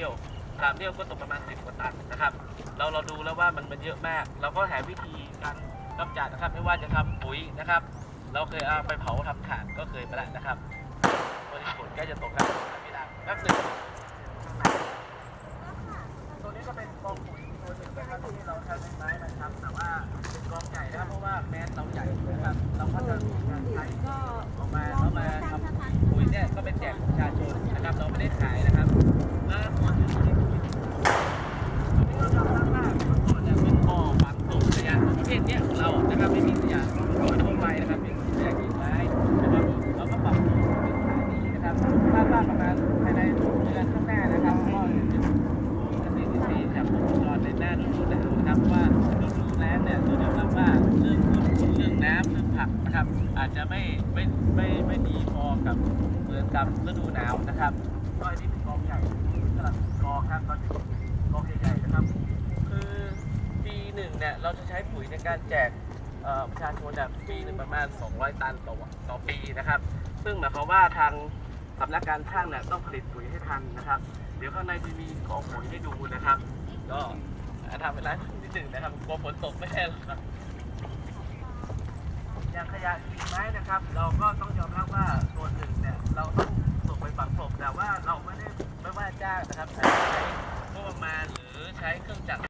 ที่ยวสามเที่ยวก็ตกประมาณสิบกว่าตันนะครับ เราเราดูแล้วว่ามันมันเยอะมาก เราก็หาวิธีการกำจัดนะครับ ไม่ว่าจะทำปุ๋ยนะครับ เราเคยเอาไปเผาทำถ่านก็เคยไปแล้วนะครับวันนี้ฝนใกล้จะตกแล้วไม่ได้แป๊บหนึงตัวนี้ก็เป็นกองปุ๋ยตัวหนึ่งนะครับที่เราใช้ไม้นะครับแต่ว่า ผักนะครับ อาจจะไม่ไม่ไม่ไม่ดีพอกับเหมือนกับฤดูหนาวนะครับก็อันนี้เป็นกองใหญ่สำหรับกองครับตอนนี้กองใหญ่ๆนะครับ คือปีหนึ่งเนี่ยเราจะใช้ปุ๋ยในการแจกประชาชนเนี่ยปีหนึ่งประมาณ 200 ตันต่อต่อปีนะครับ ซึ่งหมายความว่าทางสำนักการช่างเนี่ยต้องผลิตปุ๋ยให้ทันนะครับ เดี๋ยวข้างในจะมีกองปุ๋ยให้ดูนะครับ ก็ทำเวลานิดหนึ่งนะครับกลัวฝนตกไม่ใช่หรอกครับอ ย่างขยะกิ่งไม้นะครับ เราก็ต้องยอมรับว่าส่วนหนึ่งเนี่ยเราต้องส่งไปฝังศพแต่ว่าเราไม่ได้ไม่ว่าจ้างนะครับใช้งบประมาณหรือใช้เครื่องจักร